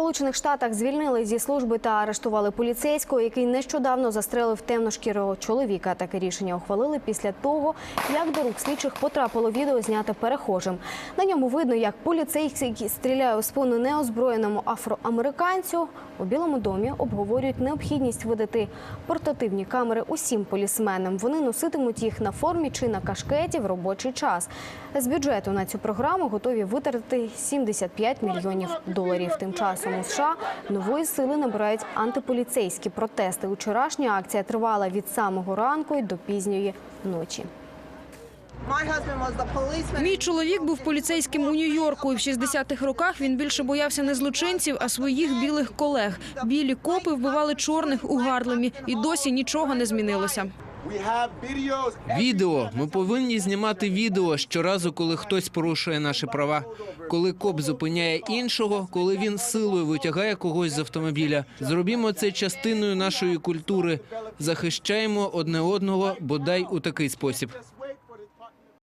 Сполучених Штатах звільнили зі служби та арештували поліцейського, який нещодавно застрелив темношкірого чоловіка. Таке рішення ухвалили після того, як до рук слідчих потрапило відео зняте перехожим. На ньому видно, як поліцейський стріляє у спину неозброєному афроамериканцю. У Білому домі обговорюють необхідність видати портативні камери усім полісменам. Вони носитимуть їх на формі чи на кашкеті в робочий час. З бюджету на цю програму готові витратити 75 мільйонів доларів. Тим часом у США нової сили набирають антиполіцейські протести. Учорашня акція тривала від самого ранку й до пізньої ночі. Мій чоловік був поліцейським у Нью-Йорку, і в 60-х роках він більше боявся не злочинців, а своїх білих колег. Білі копи вбивали чорних у Гарлемі, і досі нічого не змінилося. Відео. Ми повинні знімати відео щоразу, коли хтось порушує наші права. Коли коп зупиняє іншого, коли він силою витягає когось з автомобіля. Зробімо це частиною нашої культури. Захищаємо одне одного бодай у такий спосіб.